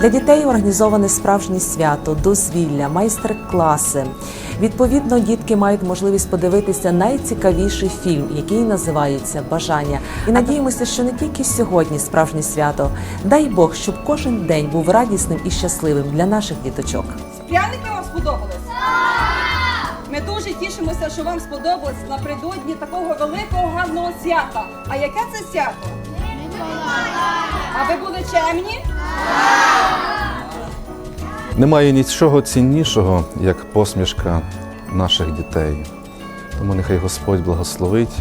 Для дітей організоване справжнє свято, дозвілля, майстер-класи. Відповідно, дітки мають можливість подивитися найцікавіший фільм, який називається Бажання. І надіємося, що не тільки сьогодні справжнє свято. Дай Бог, щоб кожен день був радісним і щасливим для наших діточок. Пряники вам сподобались? Ми дуже тішимося, що вам сподобалось напередодні такого великого гарного свята. А яке це свято? А ви були чемні? Немає нічого ціннішого, як посмішка наших дітей. Тому нехай Господь благословить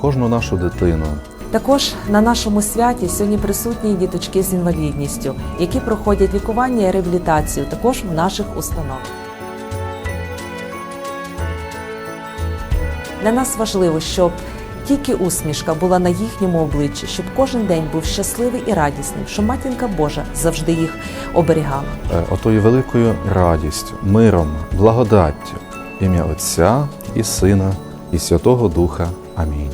кожну нашу дитину. Також на нашому святі сьогодні присутні діточки з інвалідністю, які проходять лікування і реабілітацію також в наших установах. Для нас важливо, щоб тільки усмішка була на їхньому обличчі, щоб кожен день був щасливий і радісним, що матінка Божа завжди їх оберігала. Е, Отою великою радістю, миром, благодаттю, ім'я Отця і Сина і Святого Духа. Амінь.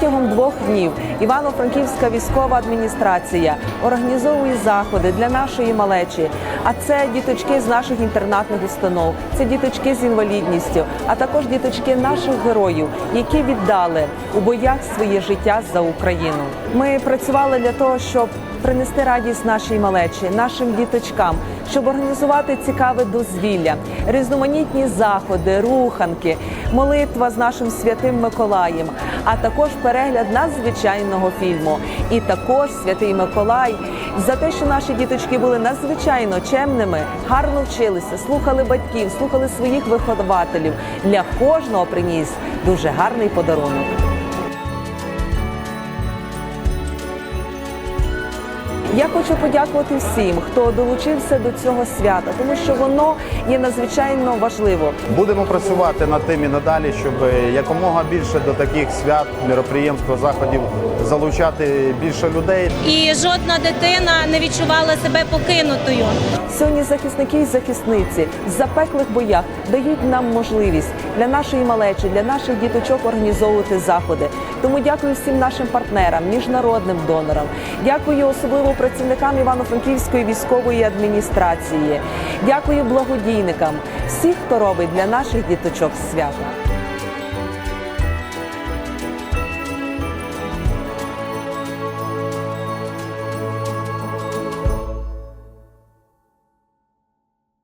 Протягом двох днів Івано-Франківська військова адміністрація організовує заходи для нашої малечі. А це діточки з наших інтернатних установ, це діточки з інвалідністю, а також діточки наших героїв, які віддали у боях своє життя за Україну. Ми працювали для того, щоб принести радість нашій малечі, нашим діточкам, щоб організувати цікаве дозвілля, різноманітні заходи, руханки, молитва з нашим святим Миколаєм, а також перегляд надзвичайного фільму. І також святий Миколай за те, що наші діточки були надзвичайно чемними, гарно вчилися, слухали батьків, слухали своїх вихователів. Для кожного приніс дуже гарний подарунок. Я хочу подякувати всім, хто долучився до цього свята, тому що воно є надзвичайно важливо. Будемо працювати над тим і надалі, щоб якомога більше до таких свят, міроприємств, заходів залучати більше людей. і жодна дитина не відчувала себе покинутою. Сьогодні захисники і захисниці в запеклих боях дають нам можливість для нашої малечі, для наших діточок організовувати заходи. Тому дякую всім нашим партнерам, міжнародним донорам. Дякую особливо працівникам Івано-Франківської військової адміністрації. Дякую благодійникам, всіх, хто робить для наших діточок свята.